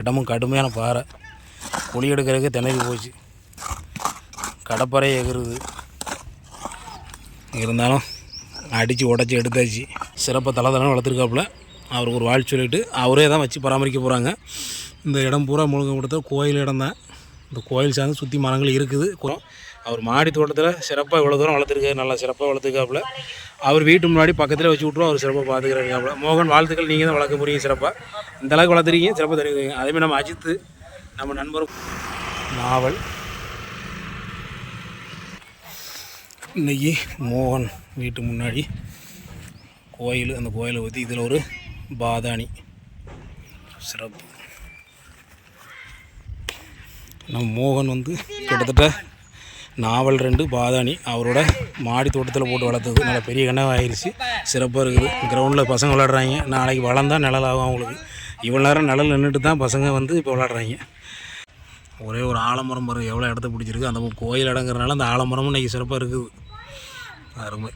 இடமும் கடுமையான பாறை. குழி எடுக்கிறதுக்கு திணறி போச்சு. கடப்பறை எகிருது. இருந்தாலும் அடித்து உடச்சி எடுத்தாச்சு. சிறப்பாக தலை தலை வளர்த்துருக்காப்புல. அவருக்கு ஒரு வாழ் சொல்லிவிட்டு அவரே தான் வச்சு பராமரிக்க போகிறாங்க இந்த இடம் பூரா முழுங்க கொடுத்த கோயில் இடம் தான் இந்த கோயில் சார்ந்து சுற்றி மரங்கள் இருக்குது. கு- அவர் மாடி தோட்டத்தில் சிறப்பாக இவ்வளோ தூரம் வளர்த்துருக்காரு நல்லா சிறப்பாக வளர்த்துருக்காப்புல. அவர் வீட்டு முன்னாடி பக்கத்தில் வச்சு விட்ருவோம் அவர் சிறப்பாக பார்த்துக்கிறாருக்காப்புல மோகன் வாழ்த்துக்கள் நீங்கள் தான் வளர்க்க போறீங்க சிறப்பாக இந்த அளவுக்கு வளர்த்துறீங்க சிறப்பாக தெரிவிக்கிறீங்க. அதேமாதிரி நம்ம அஜித்து நம்ம நண்பரும் நாவல். இன்னைக்கு மோகன் வீட்டு முன்னாடி கோயில் அந்த கோயிலை பற்றி இதில் ஒரு பாதாணி. சிறப்பு. நம்ம மோகன் வந்து கிட்டத்தட்ட நாவல் ரெண்டு பாதாணி. அவரோட மாடி தோட்டத்தில் போட்டு வளர்த்தது. நல்ல பெரிய கனவு ஆயிடுச்சு சிறப்பாக இருக்குது கிரவுண்டில் பசங்க விளாட்றாங்க நாளைக்கு வளர்ந்தால் நிழலாகும் அவங்களுக்கு. இவ்வளோ நேரம் நிழல் நின்றுட்டு தான் பசங்க வந்து இப்போ விளாட்றாங்க ஒரே ஒரு ஆலமரம் மரம் எவ்வளோ இடத்த பிடிச்சிருக்கு. அந்த கோயில் இடங்கிறனால அந்த ஆலமரமும் இன்றைக்கி சிறப்பாக இருக்குது. அருமை.